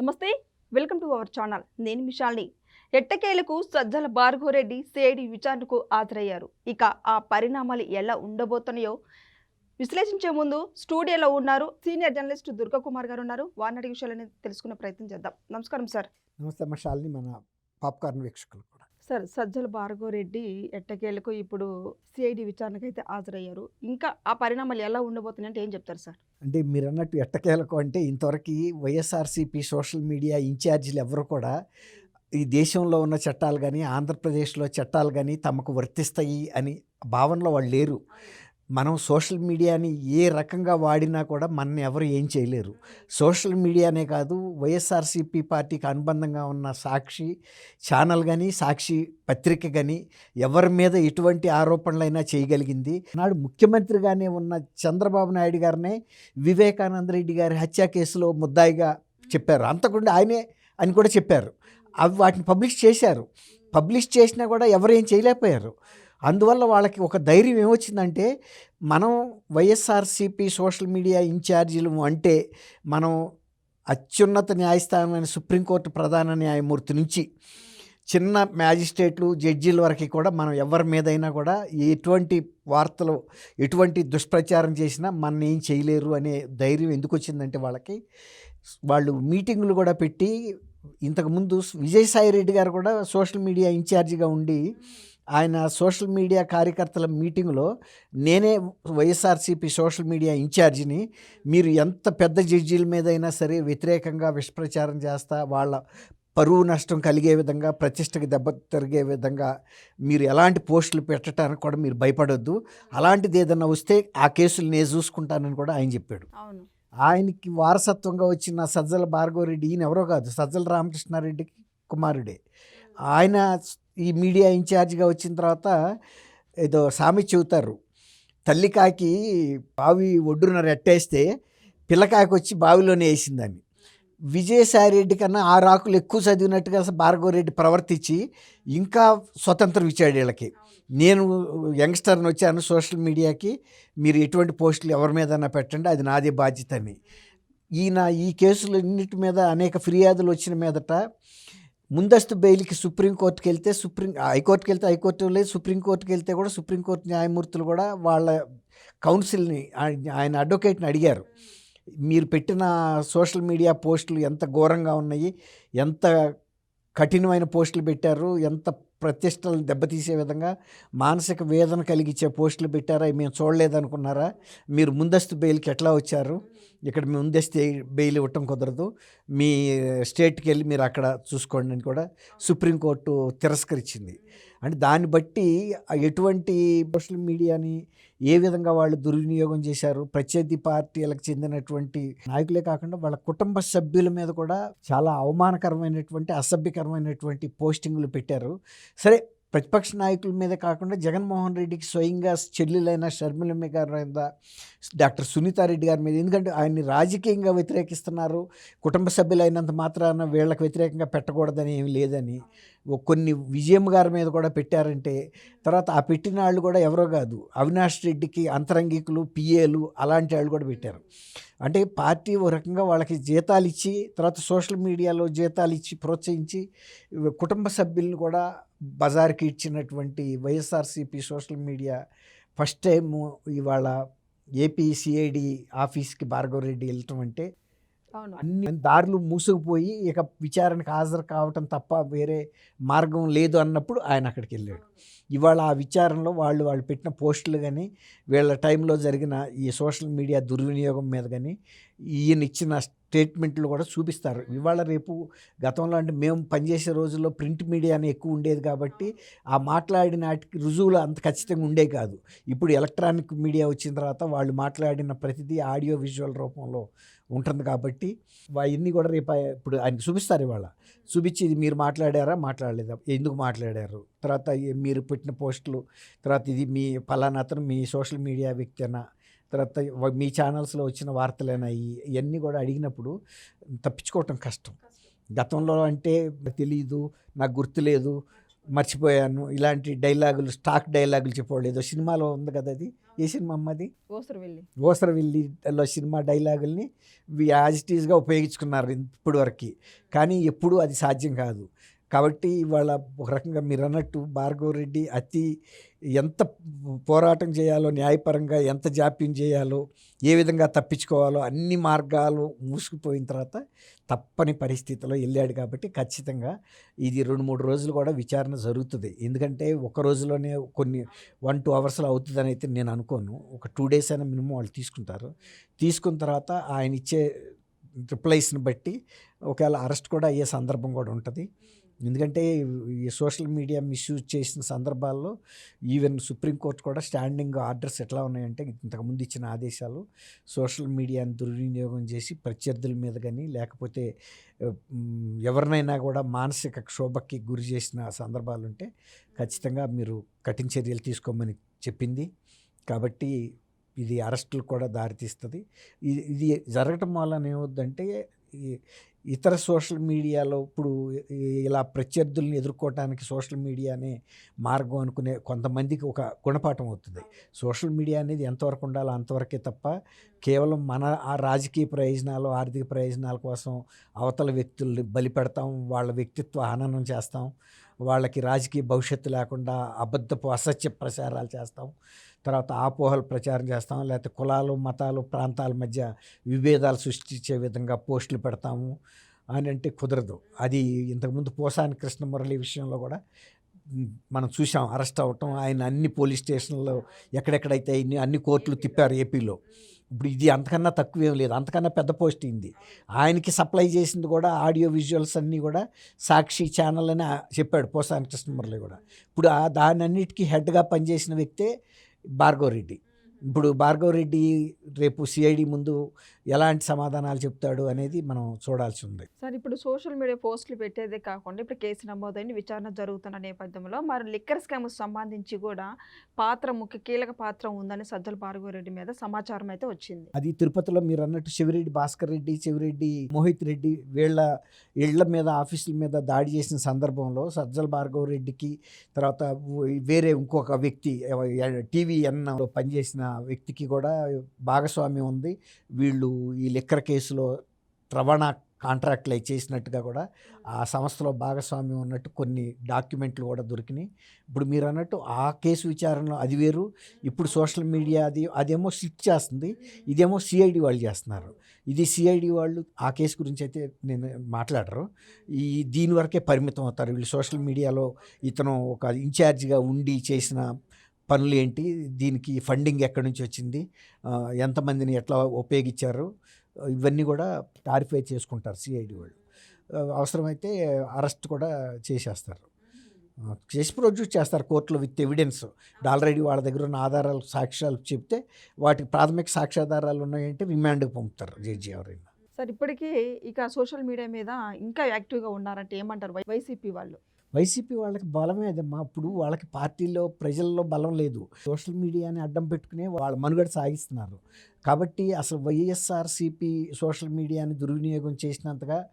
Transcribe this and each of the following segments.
నమస్తే welcome to our channel. నేను మిషాల్ని. ఎట్టకేలకు సజ్జల భార్గవరెడ్డి సిఐడి విచారణకు హాజరయ్యారు. ఇక ఆ పరిణామాలు ఎలా ఉండబోతున్నాయో విశ్లేషించే ముందు స్టూడియోలో ఉన్నారు సీనియర్ జర్నలిస్ట్ దుర్గాకుమార్ గారు ఉన్నారు. వారిని అడిగే విషయాలని తెలుసుకునే ప్రయత్నం చేద్దాం. నమస్కారం సార్. నమస్తే అమ్మ మన పాప్కార్న్ వీక్షకులు కూడా. సార్ సజ్జల భార్గవరెడ్డి ఎట్టకేలకు ఇప్పుడు సిఐడి విచారణకు అయితే హాజరయ్యారు. ఇంకా ఆ పరిణామాలు ఎలా ఉండబోతున్నాయి అంటే ఏం చెప్తారు సార్? అంటే మీరు అన్నట్టు ఎట్టకేలకు అంటే ఇంతవరకు వైఎస్ఆర్సీపీ సోషల్ మీడియా ఇన్ఛార్జీలు ఎవరు కూడా ఈ దేశంలో ఉన్న చట్టాలు కానీ ఆంధ్రప్రదేశ్లో చట్టాలు కానీ తమకు వర్తిస్తాయి అని భావనలో వాళ్ళు లేరు. మనం సోషల్ మీడియాని ఏ రకంగా వాడినా కూడా మన ఎవరు ఏం చేయలేరు. సోషల్ మీడియానే కాదు వైఎస్ఆర్సీపీ పార్టీకి అనుబంధంగా ఉన్న సాక్షి ఛానల్ కానీ సాక్షి పత్రిక కానీ ఎవరి మీద ఎటువంటి ఆరోపణలైనా చేయగలిగింది. నాడు ముఖ్యమంత్రిగానే ఉన్న చంద్రబాబు నాయుడు గారినే వివేకానంద రెడ్డి గారి హత్య కేసులో ముద్దాయిగా చెప్పారు. అంతకుండా ఆయనే అని కూడా చెప్పారు. అవి వాటిని పబ్లిష్ చేశారు. పబ్లిష్ చేసినా కూడా ఎవరు ఏం చేయలేకపోయారు. అందువల్ల వాళ్ళకి ఒక ధైర్యం ఏమొచ్చిందంటే మనం వైఎస్ఆర్సీపీ సోషల్ మీడియా ఇన్ఛార్జీలు అంటే మనం అత్యున్నత న్యాయస్థానమైన సుప్రీంకోర్టు ప్రధాన న్యాయమూర్తి నుంచి చిన్న మ్యాజిస్ట్రేట్లు జడ్జీల వరకు కూడా మనం ఎవరి మీదైనా కూడా ఎటువంటి వార్తలు ఎటువంటి దుష్ప్రచారం చేసినా మన ఏం చేయలేరు అనే ధైర్యం ఎందుకు వచ్చిందంటే వాళ్ళకి వాళ్ళు మీటింగులు కూడా పెట్టి ఇంతకుముందు విజయసాయి రెడ్డి గారు కూడా సోషల్ మీడియా ఇన్ఛార్జిగా ఉండి ఆయన సోషల్ మీడియా కార్యకర్తల మీటింగ్లో నేనే వైఎస్ఆర్సీపీ సోషల్ మీడియా ఇన్ఛార్జిని మీరు ఎంత పెద్ద జడ్జీల మీద అయినా సరే వ్యతిరేకంగా విషప్రచారం చేస్తా వాళ్ళ పరువు నష్టం కలిగే విధంగా ప్రతిష్టకి దెబ్బ తిరిగే విధంగా మీరు ఎలాంటి పోస్టులు పెట్టడానికి కూడా మీరు భయపడొద్దు. అలాంటిది ఏదన్నా వస్తే ఆ కేసులు నేను చూసుకుంటానని కూడా ఆయన చెప్పాడు. ఆయనకి వారసత్వంగా వచ్చిన సజ్జల భార్గవరెడ్డి ఈయన ఎవరో కాదు సజ్జల రామకృష్ణారెడ్డికి కుమారుడే. ఆయన ఈ మీడియా ఇన్ఛార్జ్గా వచ్చిన తర్వాత ఏదో సామి చెబుతారు. తల్లికాకి బావి ఒడ్డున రెట్టేస్తే పిల్లకాయకి వచ్చి బావిలోనే వేసిందని. విజయసాయి రెడ్డి కన్నా ఆ రాకులు ఎక్కువ చదివినట్టుగా భార్గవరెడ్డి ప్రవర్తించి ఇంకా స్వతంత్రం ఇచ్చాడు వీళ్ళకి నేను యంగ్స్టర్ని వచ్చాను సోషల్ మీడియాకి. మీరు ఎటువంటి పోస్టులు ఎవరి మీదన్నా పెట్టండి అది నాదే బాధ్యత అని ఈయన ఈ కేసులు అన్నిటి మీద అనేక ఫిర్యాదులు వచ్చిన మీదట ముందస్తు బెయిల్కి సుప్రీంకోర్టుకి వెళ్తే సుప్రీం హైకోర్టుకి వెళ్తే హైకోర్టు లేదు సుప్రీంకోర్టుకి వెళ్తే కూడా సుప్రీంకోర్టు న్యాయమూర్తులు కూడా వాళ్ళ కౌన్సిల్ని ఆయన అడ్వకేట్ని అడిగారు. మీరు పెట్టిన సోషల్ మీడియా పోస్టులు ఎంత ఘోరంగా ఉన్నాయి ఎంత కఠినమైన పోస్టులు పెట్టారు ఎంత ప్రతిష్టలను దెబ్బతీసే విధంగా మానసిక వేదన కలిగించే పోస్టులు పెట్టారా? మేము చూడలేదనుకున్నారా? మీరు ముందస్తు బెయిల్కి ఎట్లా వచ్చారు? ఇక్కడ మీ ముందస్తు బెయిల్ ఇవ్వటం కుదరదు. మీ స్టేట్కి వెళ్ళి మీరు అక్కడ చూసుకోండి అని కూడా సుప్రీంకోర్టు తిరస్కరించింది అంటే దాన్ని బట్టి ఎటువంటి సోషల్ మీడియాని ఏ విధంగా వాళ్ళు దుర్వినియోగం చేశారు ప్రత్యర్థి పార్టీలకు చెందినటువంటి నాయకులే కాకుండా వాళ్ళ కుటుంబ సభ్యుల మీద కూడా చాలా అవమానకరమైనటువంటి అసభ్యకరమైనటువంటి పోస్టింగ్లు పెట్టారు. సరే ప్రతిపక్ష నాయకుల మీద కాకుండా జగన్మోహన్ రెడ్డికి స్వయంగా చెల్లెలైన షర్మిలమ్మ గారి మీద డాక్టర్ సునీతారెడ్డి గారి మీద ఎందుకంటే ఆయన్ని రాజకీయంగా వ్యతిరేకిస్తున్నారు కుటుంబ సభ్యులైనంత మాత్రాన వీళ్ళకి వ్యతిరేకంగా పెట్టకూడదని ఏమి లేదని. కొన్ని విజయం గారి మీద కూడా పెట్టారంటే తర్వాత ఆ పెట్టిన వాళ్ళు కూడా ఎవరో కాదు అవినాష్ రెడ్డికి అంతరంగికులు పిఏలు అలాంటి వాళ్ళు కూడా పెట్టారు. అంటే పార్టీ ఓ రకంగా వాళ్ళకి జీతాలు ఇచ్చి తర్వాత సోషల్ మీడియాలో జీతాలు ఇచ్చి ప్రోత్సహించి కుటుంబ సభ్యులను కూడా బజార్కి ఇచ్చినటువంటి YSRCP social media first time ఇవాళ ఏపీ సిఐడి ఆఫీస్కి భార్గవరెడ్డి వెళ్ళటం అంటే అన్ని దారులు మూసుకుపోయి ఇక విచారణకు హాజరు కావటం తప్ప వేరే మార్గం లేదు అన్నప్పుడు ఆయన అక్కడికి వెళ్ళాడు. ఇవాళ ఆ విచారణలో వాళ్ళు వాళ్ళు పెట్టిన పోస్టులు కానీ వీళ్ళ టైంలో జరిగిన ఈ సోషల్ మీడియా దుర్వినియోగం మీద కానీ ఈయన ఇచ్చిన స్టేట్మెంట్లు కూడా చూపిస్తారు. ఇవాళ రేపు గతంలో అంటే మేము పనిచేసే రోజుల్లో ప్రింట్ మీడియానే ఎక్కువ ఉండేది కాబట్టి ఆ మాట్లాడిన వాటికి రుజువులు అంత ఖచ్చితంగా ఉండే కాదు. ఇప్పుడు ఎలక్ట్రానిక్ మీడియా వచ్చిన తర్వాత వాళ్ళు మాట్లాడిన ప్రతిదీ ఆడియో విజువల్ రూపంలో ఉంటుంది కాబట్టి అవన్నీ కూడా రేపు ఇప్పుడు ఆయనకి చూపిస్తారు ఇవాళ. చూపించి ఇది మీరు మాట్లాడారా? మాట్లాడలేదా? ఎందుకు మాట్లాడారు? తర్వాత మీరు పెట్టిన పోస్టులు తర్వాత ఇది మీ ఫలానా అతను మీ సోషల్ మీడియా వ్యక్తేనా? తర్వాత మీ ఛానల్స్లో వచ్చిన వార్తలేనా? ఇవి- ఇవన్నీ కూడా అడిగినప్పుడు తప్పించుకోవటం కష్టం. గతంలో అంటే తెలియదు నాకు గుర్తులేదు మర్చిపోయాను. ఇలాంటి డైలాగులు స్టాక్ డైలాగులు చెప్పేవాళ్ళు. ఏదో సినిమాలో ఉంది కదా అది. ఏ సినిమా అమ్మది ఓసరు వెళ్ళి ఓసరవెల్లిలో సినిమా డైలాగుల్ని యాజ్ ఇట్ ఈస్గా ఉపయోగించుకున్నారు ఇప్పటి వరకు కానీ ఎప్పుడూ అది సాధ్యం కాదు. కాబట్టి ఇవాళ ఒక రకంగా మీరు అన్నట్టు భార్గవ్ రెడ్డి అతి ఎంత పోరాటం చేయాలో న్యాయపరంగా ఎంత జాప్యం చేయాలో ఏ విధంగా తప్పించుకోవాలో అన్ని మార్గాలు మూసుకుపోయిన తర్వాత తప్పని పరిస్థితిలో వెళ్ళాడు కాబట్టి ఖచ్చితంగా ఇది రెండు మూడు రోజులు కూడా విచారణ జరుగుతుంది. ఎందుకంటే ఒక రోజులోనే కొన్ని వన్ టూ అవర్స్లో అవుతుందని అయితే నేను అనుకోను. ఒక టూ డేస్ అయినా మినిమం వాళ్ళు తీసుకుంటారు. తీసుకున్న తర్వాత ఆయన ఇచ్చే రిప్లైస్ని బట్టి ఒకవేళ అరెస్ట్ కూడా అయ్యే సందర్భం కూడా ఉంటుంది. ఎందుకంటే ఈ సోషల్ మీడియా మిస్యూజ్ చేసిన సందర్భాల్లో ఈవెన్ సుప్రీంకోర్టు కూడా స్టాండింగ్ ఆర్డర్స్ ఎట్లా ఉన్నాయంటే ఇంతకుముందు ఇచ్చిన ఆదేశాలు సోషల్ మీడియాని దుర్వినియోగం చేసి ప్రత్యర్థుల మీద కానీ లేకపోతే ఎవరినైనా కూడా మానసిక క్షోభకి గురి చేసిన సందర్భాలు ఉంటే ఖచ్చితంగా మీరు కఠిన చర్యలు తీసుకోమని చెప్పింది. కాబట్టి ఇది అరెస్టులు కూడా దారితీస్తుంది. ఇది ఇది జరగటం వలన ఏమవుద్దంటే ఈ ఇతర సోషల్ మీడియాలో ఇప్పుడు ఇలా ప్రత్యర్థుల్ని ఎదుర్కోవటానికి సోషల్ మీడియానే మార్గం అనుకునే కొంతమందికి ఒక గుణపాఠం అవుతుంది. సోషల్ మీడియా అనేది ఎంతవరకు ఉండాలో అంతవరకే తప్ప కేవలం మన ఆ రాజకీయ ప్రయోజనాలు ఆర్థిక ప్రయోజనాల కోసం అవతల వ్యక్తుల్ని బలిపెడతాం వాళ్ళ వ్యక్తిత్వ హననం చేస్తాం వాళ్ళకి రాజకీయ భవిష్యత్తు లేకుండా అబద్ధపు అసత్య ప్రచారాలు చేస్తాం. తర్వాత ఆపోహలు ప్రచారం చేస్తాం. లేకపోతే కులాలు మతాలు ప్రాంతాల మధ్య విభేదాలు సృష్టించే విధంగా పోస్టులు పెడతాము అని అంటే కుదరదు. అది ఇంతకుముందు పోసాని కృష్ణమురళి విషయంలో కూడా మనం చూసాం అరెస్ట్ అవ్వటం. ఆయన అన్ని పోలీస్ స్టేషన్లో ఎక్కడెక్కడైతే అన్ని కోర్టులు తిప్పారు ఏపీలో. ఇప్పుడు ఇది అంతకన్నా తక్కువేం లేదు అంతకన్నా పెద్ద పోస్ట్ అయింది. ఆయనకి సప్లై చేసింది కూడా ఆడియో విజువల్స్ అన్నీ కూడా సాక్షి ఛానల్ అని చెప్పాడు పోసాని కృష్ణమురళి కూడా. ఇప్పుడు ఆ దాని అన్నిటికీ హెడ్గా పనిచేసిన వ్యక్తే భార్గవరెడ్డి. ఇప్పుడు భార్గవ్ రెడ్డి రేపు సిఐడి ముందు ఎలాంటి సమాధానాలు చెప్తాడు అనేది మనం చూడాల్సి ఉంది. సార్ ఇప్పుడు సోషల్ మీడియా పోస్టులు పెట్టేదే కాకుండా ఇప్పుడు కేసు నమోదైన విచారణ జరుగుతున్న నేపథ్యంలో మరి లిక్కర్ స్కామ్ సంబంధించి కూడా పాత్ర ముఖ్య కీలక పాత్ర ఉందని సజ్జల భార్గవరెడ్డి మీద సమాచారం అయితే వచ్చింది. అది తిరుపతిలో మీరు అన్నట్టు శివిరెడ్డి భాస్కర్ రెడ్డి శివిరెడ్డి మోహిత్ రెడ్డి వీళ్ళ ఇళ్ళ మీద ఆఫీసుల మీద దాడి చేసిన సందర్భంలో సజ్జల భార్గవ్ రెడ్డికి తర్వాత వేరే ఇంకొక వ్యక్తి టీవీఎన్లో పనిచేసిన వ్యక్తికి కూడా భాగస్వామ్యం ఉంది. వీళ్ళు ఈ లిక్కర్ కేసులో రవాణా కాంట్రాక్ట్లు చేసినట్టుగా కూడా ఆ సంస్థలో భాగస్వామ్యం ఉన్నట్టు కొన్ని డాక్యుమెంట్లు కూడా దొరికినాయి. ఇప్పుడు మీరు అన్నట్టు ఆ కేసు విచారణలో అది వేరు. ఇప్పుడు సోషల్ మీడియా అది అదేమో సిట్ చేస్తుంది. ఇదేమో సిఐడి వాళ్ళు చేస్తున్నారు. ఇది సిఐడి వాళ్ళు ఆ కేసు గురించి అయితే నేను మాట్లాడరు. ఈ దీని వరకే పరిమితం అవుతారు. వీళ్ళు సోషల్ మీడియాలో ఇతను ఒక ఇన్ఛార్జిగా ఉండి చేసిన పనులు ఏంటి దీనికి ఫండింగ్ ఎక్కడి నుంచి వచ్చింది? ఎంతమందిని ఎట్లా ఉపయోగించారు? ఇవన్నీ కూడా క్లారిఫై చేసుకుంటారు సిఐడి వాళ్ళు. అవసరమైతే అరెస్ట్ కూడా చేసేస్తారు. చేసి ప్రొడ్యూస్ చేస్తారు కోర్టులో విత్ ఎవిడెన్స్. ఆల్రెడీ వాళ్ళ దగ్గర ఉన్న ఆధారాలు సాక్ష్యాలు చెప్తే వాటికి ప్రాథమిక సాక్ష్యాధారాలు ఉన్నాయంటే రిమాండ్కి పంపుతారు జడ్జి ఎవరైనా. సార్ ఇప్పటికీ ఇక సోషల్ మీడియా మీద ఇంకా యాక్టివ్గా ఉన్నారంటే ఏమంటారు వై- వైసీపీ వాళ్ళు? వైసీపీ వాళ్ళకి బలమే అదమ్మా అప్పుడు వాళ్ళకి పార్టీలో ప్రజల్లో బలం లేదు. సోషల్ మీడియాని అడ్డం పెట్టుకునే వాళ్ళ మనుగడ సాగిస్తున్నారు. కాబట్టి అసలు వైఎస్ఆర్సీపీ సోషల్ మీడియాని దుర్వినియోగం చేసినంతగా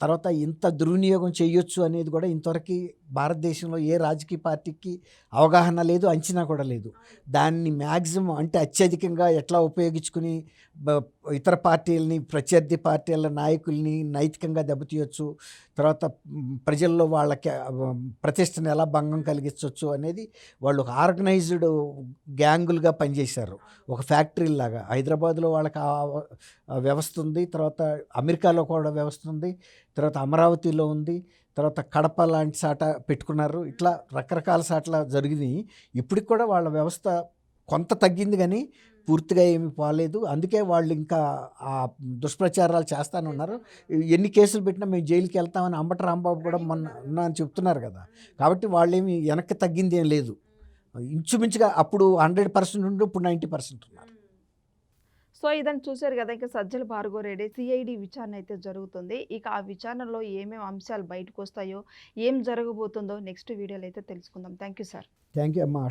తర్వాత ఇంత దుర్వినియోగం చేయొచ్చు అనేది కూడా ఇంతవరకు భారతదేశంలో ఏ రాజకీయ పార్టీకి అవగాహన లేదు అంచనా కూడా లేదు. దాన్ని మ్యాక్సిమం అంటే అత్యధికంగా ఎట్లా ఉపయోగించుకుని ఇతర పార్టీలని ప్రత్యర్థి పార్టీల నాయకుల్ని నైతికంగా దెబ్బతీయొచ్చు తర్వాత ప్రజల్లో వాళ్ళకి ప్రతిష్టను ఎలా భంగం కలిగించవచ్చు అనేది వాళ్ళు ఒక ఆర్గనైజ్డ్ గ్యాంగులుగా పనిచేశారు. ఒక ఫ్యాక్టరీ లాగా. హైదరాబాద్లో వాళ్ళకి వ్యవస్థ ఉంది తర్వాత అమెరికాలో కూడా వ్యవస్థ ఉంది. తర్వాత అమరావతిలో ఉంది తర్వాత కడప లాంటి సాట పెట్టుకున్నారు. ఇట్లా రకరకాల సాట్ల జరిగినాయి. ఇప్పటికి కూడా వాళ్ళ వ్యవస్థ కొంత తగ్గింది కానీ పూర్తిగా ఏమీ పోలేదు. అందుకే వాళ్ళు ఇంకా ఆ దుష్ప్రచారాలు చేస్తానే ఉన్నారు. ఎన్ని కేసులు పెట్టినా మేము జైలుకి వెళ్తామని అంబట రాంబాబు కూడా మొన్న ఉన్నా అని చెప్తున్నారు కదా. కాబట్టి వాళ్ళేమి వెనక్కి తగ్గింది ఏం లేదు. ఇంచుమించుగా అప్పుడు హండ్రెడ్ పర్సెంట్ ఉండి ఇప్పుడు నైంటీ పర్సెంట్ ఉన్నారు. సో ఇదని చూశారు కదా! ఇంకా సజ్జల భార్గవరెడ్డి సిఐడి విచారణ అయితే జరుగుతుంది. ఇక ఆ విచారణలో ఏమేమి అంశాలు బయటకు వస్తాయో ఏం జరగబోతుందో నెక్స్ట్ వీడియోలో అయితే తెలుసుకుందాం. Thank you sir. Thank you అమ్మా